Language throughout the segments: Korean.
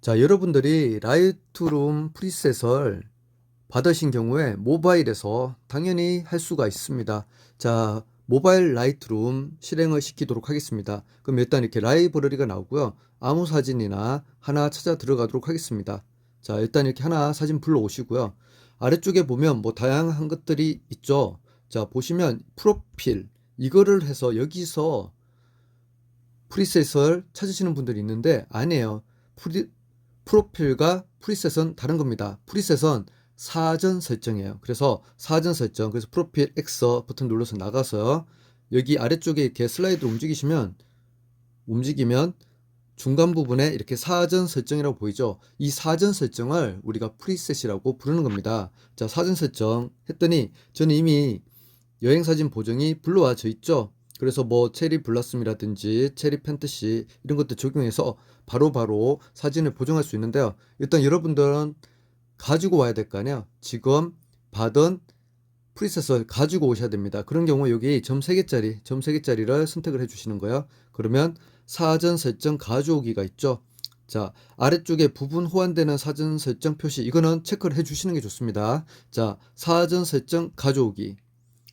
자, 여러분들이 라이트룸 프리셋을 받으신 경우에 모바일에서 당연히 할 수가 있습니다. 자, 모바일 라이트룸 실행을 시키도록 하겠습니다. 그럼 일단 이렇게 라이브러리가 나오고요. 아무 사진이나 하나 찾아 들어가도록 하겠습니다. 자, 일단 이렇게 하나 사진 불러오시고요. 아래쪽에 보면 뭐 다양한 것들이 있죠. 자, 보시면 프로필 이거를 해서 여기서 프리셋을 찾으시는 분들이 있는데 아니에요. 프로필과 프리셋은 다른 겁니다. 프리셋은 사전 설정이에요. 그래서 사전 설정, 그래서 프로필 X 버튼 눌러서 나가서 여기 아래쪽에 이렇게 슬라이드 움직이시면 움직이면 중간 부분에 이렇게 사전 설정이라고 보이죠? 이 사전 설정을 우리가 프리셋이라고 부르는 겁니다. 자, 사전 설정 했더니 저는 이미 여행 사진 보정이 불러와 져 있죠? 그래서 뭐 체리 블라썸이라든지 체리 팬터시 이런 것들 적용해서 바로 바로 사진을 보정할 수 있는데요. 일단 여러분들은 가지고 와야 될 거 아니에요. 지금 받은 프리셋을 가지고 오셔야 됩니다. 그런 경우 여기 점 3개짜리, 점 3개짜리를 선택을 해 주시는 거예요. 그러면 사전 설정 가져오기가 있죠. 자, 아래쪽에 부분 호환되는 사전 설정 표시 이거는 체크를 해 주시는 게 좋습니다. 자, 사전 설정 가져오기.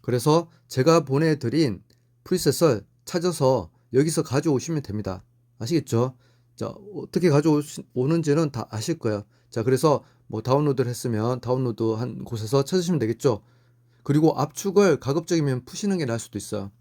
그래서 제가 보내드린 프리셋을 찾아서 여기서 가져오시면 됩니다. 아시겠죠? 자, 어떻게 가져오는지는 다 아실 거예요. 자, 그래서 뭐 다운로드를 했으면 다운로드 한 곳에서 찾으시면 되겠죠. 그리고 압축을 가급적이면 푸시는 게 나을 수도 있어요.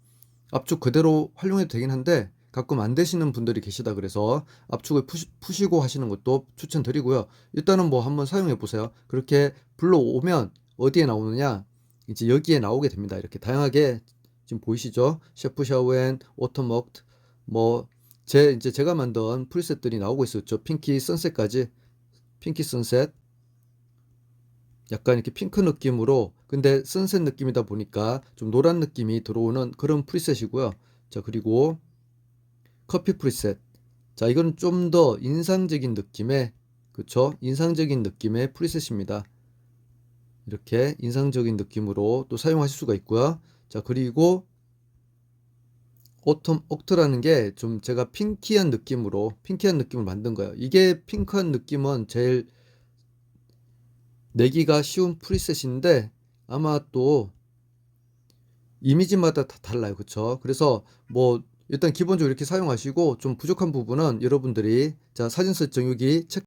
압축 그대로 활용해도 되긴 한데 가끔 안 되시는 분들이 계시다 그래서 압축을 푸시, 푸시고 하시는 것도 추천드리고요. 일단은 뭐 한번 사용해 보세요. 그렇게 불러오면 어디에 나오느냐? 이제 여기에 나오게 됩니다. 이렇게 다양하게 지금 보이시죠? 셰프 샤워앤 오토먹트 뭐 제 이제 제가 만든 프리셋들이 나오고 있었죠. 핑키 선셋까지 핑키 선셋 약간 이렇게 핑크 느낌으로 근데 선셋 느낌이다 보니까 좀 노란 느낌이 들어오는 그런 프리셋이고요. 자, 그리고 커피 프리셋. 자, 이건 좀 더 인상적인 느낌의 그쵸? 인상적인 느낌의 프리셋입니다. 이렇게 인상적인 느낌으로 또 사용하실 수가 있고요. 자, 그리고 오톰 옥트라는 게 좀 제가 핑키한 느낌으로 핑키한 느낌을 만든 거예요. 이게 핑크한 느낌은 제일 내기가 쉬운 프리셋인데 아마 또 이미지마다 다 달라요. 그쵸? 그래서 뭐 일단 기본적으로 이렇게 사용하시고 좀 부족한 부분은 여러분들이 자 사진 설정 여기 체크